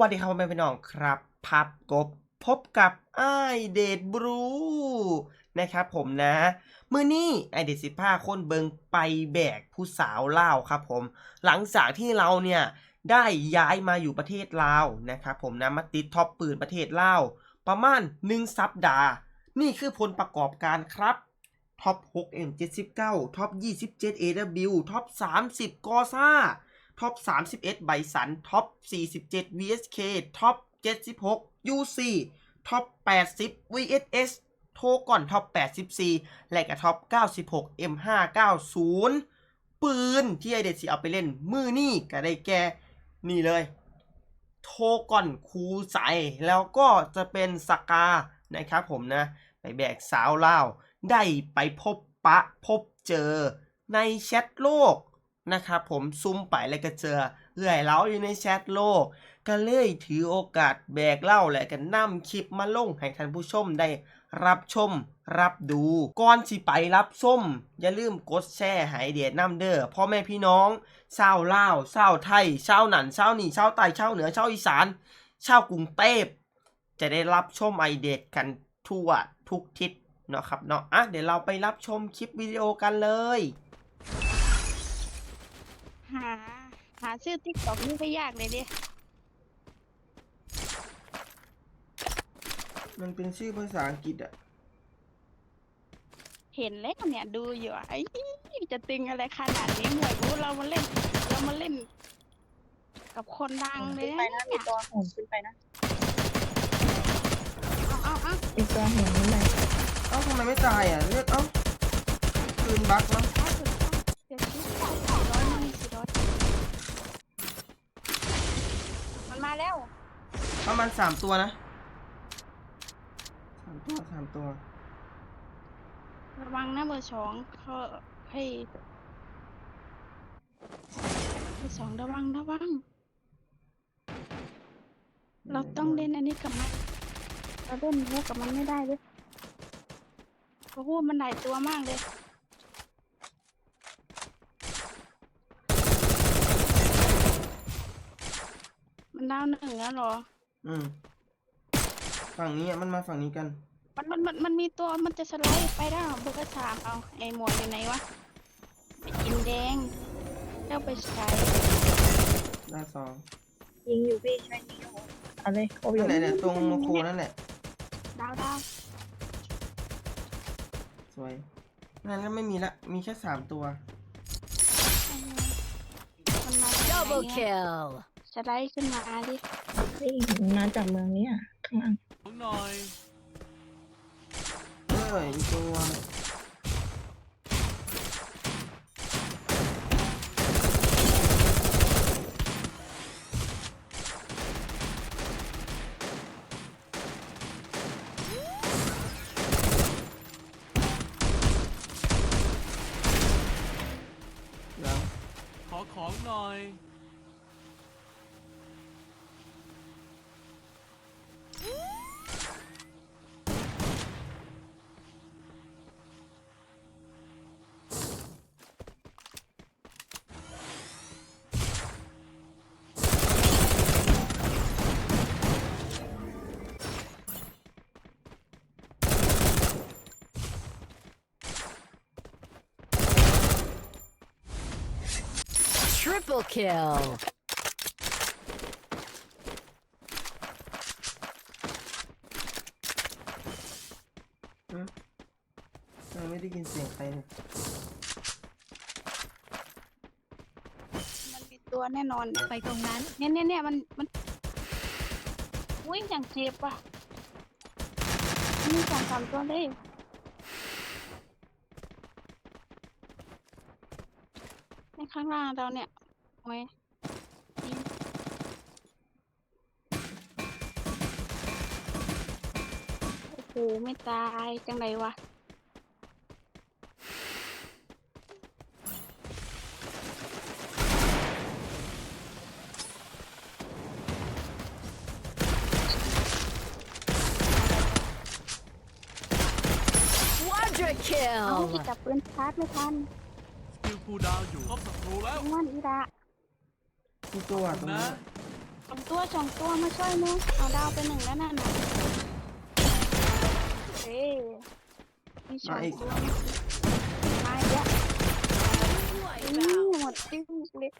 วัสดีครับพ่อแม่พี่น้องครับ พับกบพบกับไอเดดบรูนะครับผมนะมือนี้ไอเดดสิบห้าคนเบิงไปแบกผู้สาวลาวครับผม หลังจากที่เราเนี่ยได้ย้ายมาอยู่ประเทศลาวนะครับผมนะมาติดท็อปปืนประเทศลาวประมาณ 1 สัปดาห์ นี่คือผลประกอบการครับท็อป6 M79 ท็อป 27 AW ท็อป 30 กอซ่า ท็อป31ไบสันท็อป47 VSK ท็อป76 UC ท็อป80 VSS โทก่อนท็อป84 และก็ท็อป96 M590 ปืนที่ไอเดดสิเอาไปเล่น มือนี่ก็ได้แก่นี่เลย โทก่อนคูใสแล้วก็จะเป็นสกานะครับผมนะ ไปแบกสาวเล่าได้ไปพบปะพบเจอในแชทโลก นะครับผมซุ่มไปแล้วก็เจอเอื่อยเล้าอยู่ในแชทโลก ก็เลยถือโอกาสแบกเล่าและกันนำคลิปมาลงให้ท่านผู้ชมได้รับชมรับดูก่อนสิไปรับชมอย่าลืมกดแชร์ให้เดียดน้ำเด้อพ่อแม่พี่น้องชาวลาวชาวไทยชาวหนันชาวนี่ชาวใต้ชาวเหนือชาวอีสานชาวกรุงเทพจะได้รับชมไอเด็ดกันทั่วทุกทิศเนาะครับเนาะอะเดี๋ยวเราไปรับชมคลิปวิดีโอกันเลย หา หาชื่อติ๊กต็อกนี่ก็ยากเลยดิมันเป็นชื่อภาษาอังกฤษอะเห็นแล้วเนี่ยดูอยู่อะไอ้จะตึงอะไรขนาดนี้เหมือนรู้เรามาเล่น เรามาเล่น กับคนดังเลยขึ้นไปนะมีตัวโหนขึ้นไปนะเอาเอาเอามีตัวโหนขึ้นไปเอ้าทำไมไม่ตายอะเลือดเอ้าคืนบั๊กแล้วเอาสุดเอาเดี๋ยวชิสี่ร้อยมั่งสี่ร้อยมันมาแล้ว ประมาณสามตัวนะสามตัวสามตัว ระวังนะเบอร์สองเขาให้เบอร์สองระวังระวัง เราต้องเล่นอันนี้กับมันเราเล่นวูกับมันไม่ได้เลยเพราะว่ามันหลายตัวมากเลยมันดาวหนึ่งแล้วเหรอ อืม ฝั่งนี้อะมันมาฝั่งนี้กัน มันมันมันมันมีตัวมันจะสไลด์ไปได้วเบอร์สามเอาไอ้หมวดอยู่ไหนวะไปกินแดงแล้วไปใช้หน้าสองยิงอยู่พี่ช่วยยิงอยู่เอาเลยโอบอนั่ยู่นแหละเนี่ยตรงโมโคนั่นแหละ ดาวดาวสวย นั่นก็ไม่มีละ มีแค่สามตัวเออมันมาจากไหน Double เนี่ย kill. สไลด์ขึ้นมาดิ พี่มาจากเมืองนี้อะข้างล่างหน่อยเอ้ยอีกตัวหลังขอของหน่อย Triple kill. ไม่ได้ยินเสียงใครเลยมันมีตัวแน่นอนเนี่ยไปตรงนั้น เนี่ยเนี่ยเนี่ยมันมันอุ้ยอย่างเจ็บอะมีสองสามตัวเลยในข้างล่างเราเนี่ยโอ้ยโอ้โหไม่ตายจังไรวะ Quadra เอาที่ kill. จับปืนชาร์จไม่ทันสกิลคูลดาวน์อยู่พบศัตรูแล้วมันอีระมีตัวตรงนะ นี้สองตัวสองตัวมาช่วยหนูเอาดาวไปหนึ่งแล้วน่ะนะเอ้ยมีสองตัวมาอีกแล้วนี่หมดติ้งเลย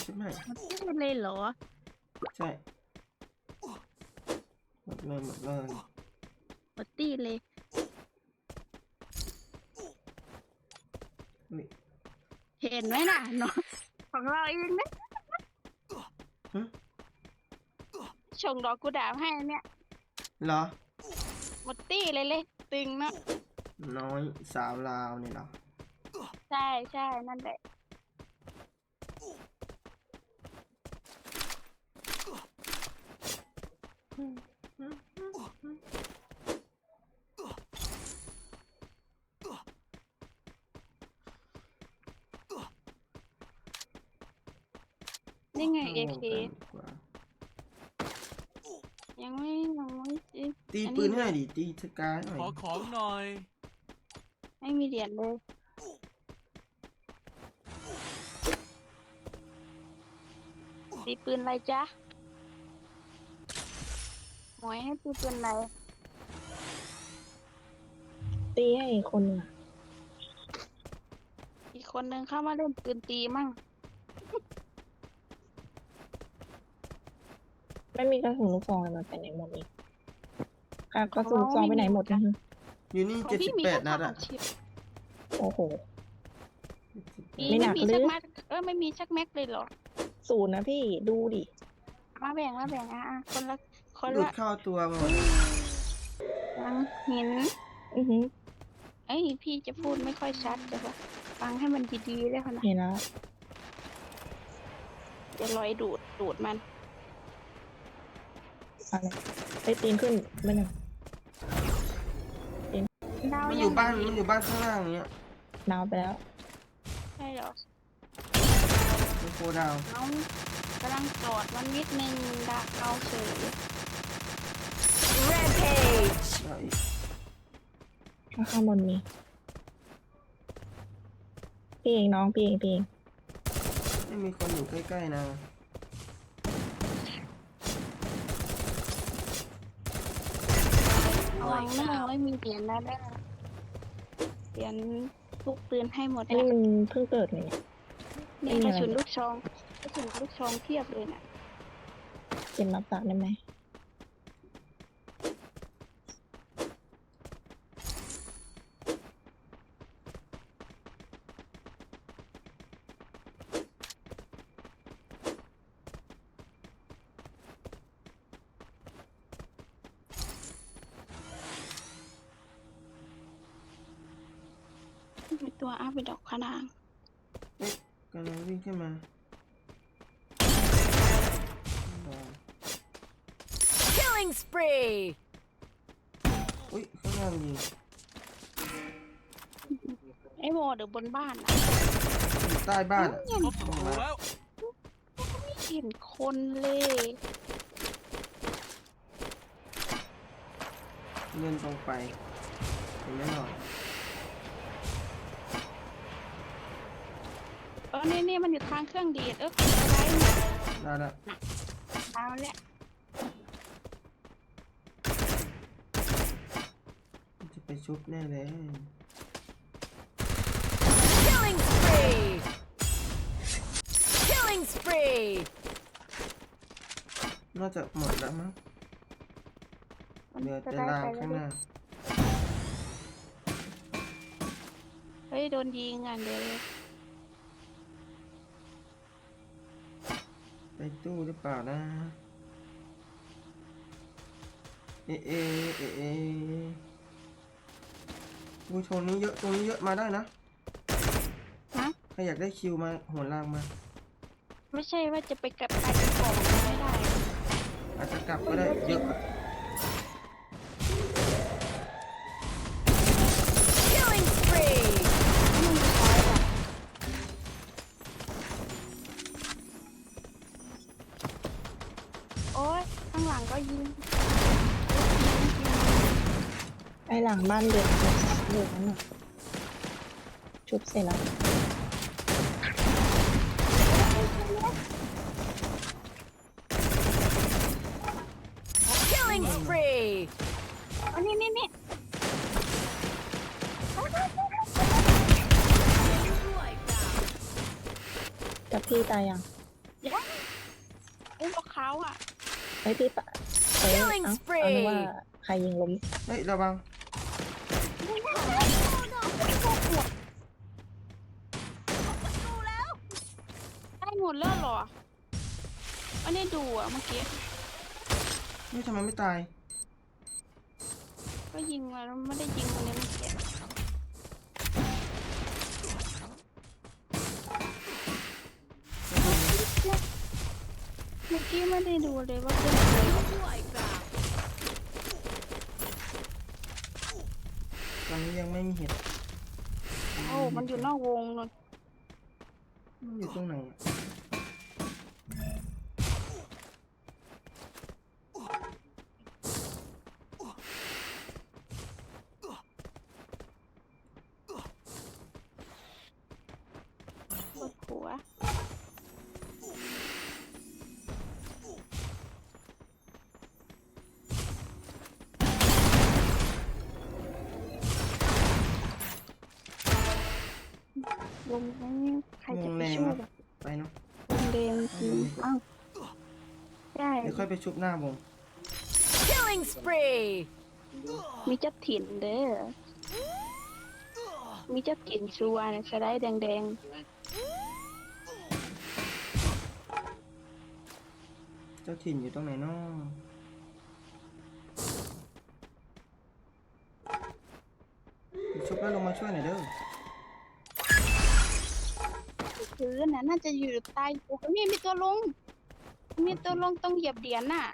ใช่ไหมหมดติ้งเลยเหรอใช่หมดเลยหมดเลย หมดตี้เลย อุ๊ยเห็นไหมน่ะเนาะของเราเองนะหึชงดอกกุดาบให้เนี่ยเหรอหมดตี้เลยเลยตึงเนาะน้อยสาวลาวเนี่ยเหรอใช่ใช่นั่นแหละ นี่ไงเอข้าเควงกันดีกว่ายังไม่ยังไม่ซื้อตีอันนี้ปืนให้หน่อยดิตีสกายหน่อยขอของหน่อย ไม่มีเหรียญเลยตีปืนอะไรจ๊ะหมวยให้ตีปืนอะไรตีให้อีกคนหนึ่งอะอีกคนนึงเข้ามาเล่นปืนตีมั่ง ไม่มีกระสุนลูกซองเลยมันไปไหนหมดอีกอะกระสุนลูกซองไปไหนหมดนะอยู่นี่ของเจ็ดสิพี่บมีแปดแค่นัดสาอะมชิปโอ้โห มีไม่หนัไม่กมีหรือชักแม็กเออไม่มีชักแม็กเลยเหรอศูนย์นะพี่ดูดิมาแบ่งมาแบ่งอะอะคนละคนหลุดละเข้าตัวมาหมดยังหินอือหือเอ้ยพี่จะพูดไม่ค่อยชัดจะปะฟังให้มันดีๆได้ค่ะนะเห็นแล้วจะลอยดูดดูดมัน อะไรไปตีนขึ้นไปหนึ่งดาวมันอยัยู่งบ้านมันอยู่บ้านข้างล่างเนี้ยดาวไปแล้วใช่เหรอมันโคดาวน้องกำลังจอดมันนิดนึงดาเอาเฉย Rampage. แล้วอีกข้างข้างบนมีพี่เองน้องพี่เองพี่เองไม่มีคนอยู่ใกล้ๆนะ ระวังนะไม่มีเหรียญแล้วได้เหรียญลูกปืนให้หมดอันนี้นะมันเพิ่งเกิดเลยเนี่ยเนี่ยไม่กมีระอะไรสุนลูกซองกระสุนลูกซองเพียบเลยน่ะ เก็บรับจากได้ไหม มีตัวอัพไปดอกขนางเอ๊ะกำลังวิ่งขึ้นมาดาว Killing spree. อุ้ยข้างล่างยิงไอ้โมเดี๋ยวบนบ้านนะอยู่ใต้บ้านอะยังพบศัตรูแล้ว ไม่เห็นคนเลยเดินตรงไปเห็นไหมหน่อย ออนี่นี่มันอยู่ทางเครื่องดีดเอออะไรเนี่ยได้ละเอาแหละมันจะไปชุบแน่เลย Killing spree. Killing spree. น่าจะหมดแล้วมั้งมันเหลือจะแต่ได้ล่างไปข้างหแล้น้าวเฮ้ย โดนยิงอะเดี๋ยว ไปตู้หรือเปล่านะ เอะเอะเอะเอะดูโทนนี้เยอะตรงนี้เยอะมาได้นะฮะใครอยากได้คิวมาโหนล่างมา ไม่ใช่ว่าจะไปกลับกลายเป็นของไม่ได้ อาจจะกลับก็ได้เยอะ ยิงไอหลังบ้านเด็กเด็กเด็นั่นน่ะชุบเสร็จแล้วอันนี้นี่นี่กับพี่ตายยังยังอุ้มกับเขาอะ ไอ้ยพี่ปะเอ้ย Killing เอ้า spree เอานึกว่าใครยิงล้มเฮ้ยระวังได้หมดแล้วเหรออันนี้ดูอะเมื่อกี้ นี่ทำไมไม่ตาย ก็ยิงมาแล้วไม่ได้ยิงคนนี้ เมื่อกี้เมื่อกี้ไม่ได้ดูเลยว่าเป็นอะไรตอนนี้ยังไม่มีเห็ดโอ้มันอยู่นอกวงนนมันอยู่ตรงไหนอะ วงนี้ใครจะไปช่วยอะไปเนาะวงแดงจริงอ้าวใช่เดี๋ยวค่อยไปชุบหน้าวง Killing spree. มีเจ้าถิ่นเด้อ มีเจ้าถิ่นชัวร์นะสไลด์แดงเจ้าถิ่นอยู่ตรงไหนเนาะไปชุบแล้วลงมาช่วยหน่อยเด้อๆ พื้นน่ะน่าจะอยู่ใต้โอ้โหนี่มีตัวลง มีตัวลงต้องเหยียบเหรียญน่ะ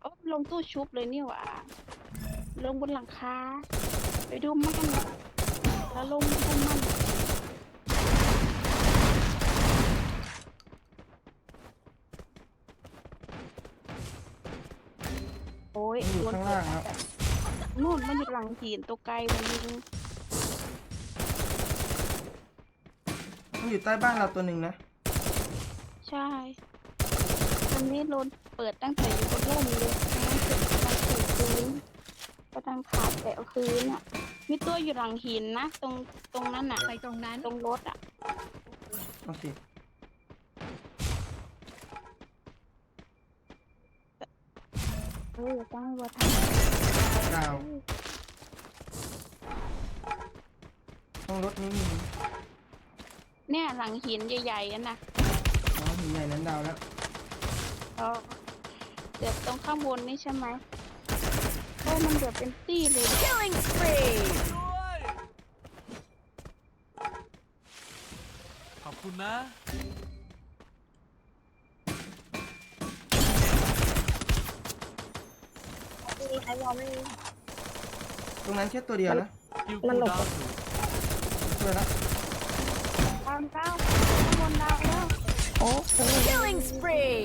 โอ้ลงตู้ชุบเลยนี่หว่าลงบนหลังคาไปดูมันกันนะแล้วลงบนมันโอ้ยมันอยู่ข้างล่างครับนู่นมันอยู่หลังหินตัวไกลมันยิง มันอยู่ใต้บ้านเราตัวหนึ่งนะ ใช่อันนี้โดนเปิดตั้งแต่อยู่บนร่มเลยทั้งนั้นถึงกำลังถูกพื้นกำลังขาดแต่เอาคืนอะ มีตัวอยู่หลังหินนะ ตรงตรงนั้นอะ ไปตรงนั้น ตรงรถอะ โอเค เออตั้งวัดดาวตรงรถนี้มี เนี่ยหลังหินใหญ่ๆอันน่ะอ๋อหินใหญ่นั้นดาวแล้วเออเดือดตรงข้างบนนี่ใช่ไหมโอ้มันเดือดเป็นตี้เลย Killing spree. ด้วยขอบคุณนะไอ้วอลไม่ตรงนั้นแค่ตัวเดียวนะคิวมัคูนหลบ ดาวสูงช่วยแล้วดาวดาวข้างบนดาวแล้ว โอ้เออ Killing spree.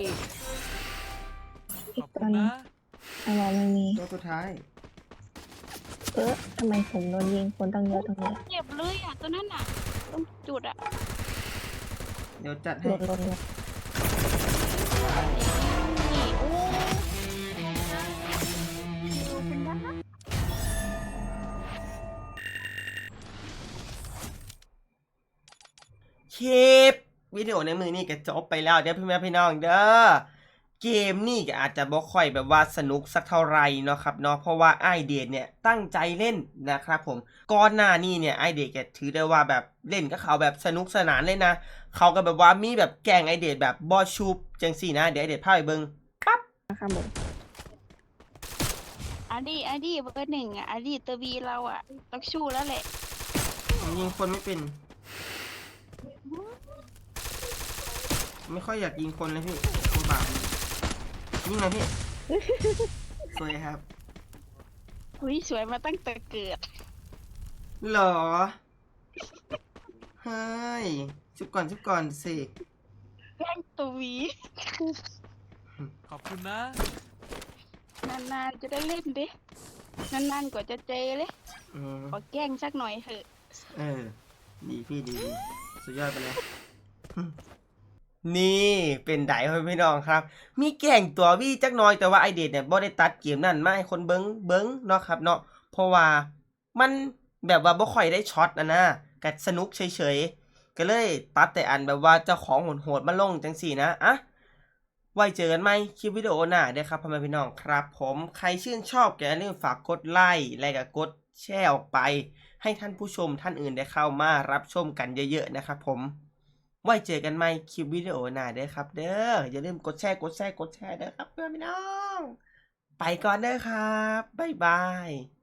อีขกอบตัคุวณหนึงนะไอ้วอลไม่มี ตัวสุดท้าย เออทำไมผมโดนยิงคนตั้งเยอะตรงนี้เจ็บเลยอะตัวนั้นอะตรงจุดอะเดี๋ยวจัดหให้ล่นหล่นหล่นนี่โอ้ดูเป็นด้ ลิป วิดีโอในมือนี่ก็จบไปแล้วเดี๋ยวพี่แม่พี่น้องเด้อเกมนี่ก็อาจจะบ่ค่อยแบบว่าสนุกสักเท่าไหร่เนาะครับเนาะเพราะว่าไอเดดเนี่ยตั้งใจเล่นนะครับผมก่อนหน้านี้เนี่ยไอเดดก็ถือได้ว่าแบบเล่นกับเขาแบบสนุกสนานเลยนะ เขาก็แบบว่ามีแบบแกล้งไอเดดแบบบอชูบจังสี่นะ เดี๋ยวไอเดดพาไปเบิงปั๊บข้างบนอาดีอาดีเบอร์หนึ่งอะอาดีตัววีเราอะต้องชู้แล้วแหละยิงคนไม่เป็น ไม่ค่อยอยากยิงคนเลยพี่ตัวบาปยิงหน่อยพี่ สวยครับ อุ้ยสวยมาตั้งแต่เกิด เหรอ เฮ้ยชุบก่อนชุบก่อนสิแกล้งตัววีขอบคุณนะ นานๆจะได้เล่นดิ นานๆกว่าจะเจอเลย อืมขอแกล้งสักหน่อยเถอะ เออ ดีพี่ดีดีสุดยอดไปเลย นี่เป็นไดพ่อพี่น้องครับ มีแก่งตัววี่จักน้อยแต่ว่าไอเดดเนี่ยบ่ได้ตัดเกมนั่นมาให้คนเบิงเบิงเนาะครับเนาะเพราะว่ามันแบบว่าบ่ค่อยได้ช็อตนะนะก็สนุกเฉยๆ ก็เลยตัดแต่อันแบบว่าเจ้าของโหดๆมาลงจังสี่นะอะไว้เจอกันไหมคลิปวิดีโอหน้าเด้อครับพ่อแม่พี่น้องครับ ผมใครชื่นชอบก็อย่าลืมฝากกดไลค์และก็กดแชร์ออกไป ให้ท่านผู้ชมท่านอื่นได้เข้ามารับชมกันเยอะๆนะครับผม ไว้เจอกันใหม่คลิปวิดีโอหน้าเด้อครับ เด้ออย่าลืมกดแชร์กดแชร์กดแชร์เด้อครับเพื่อนพี่น้อง ไปก่อนเด้อครับบ๊ายบาย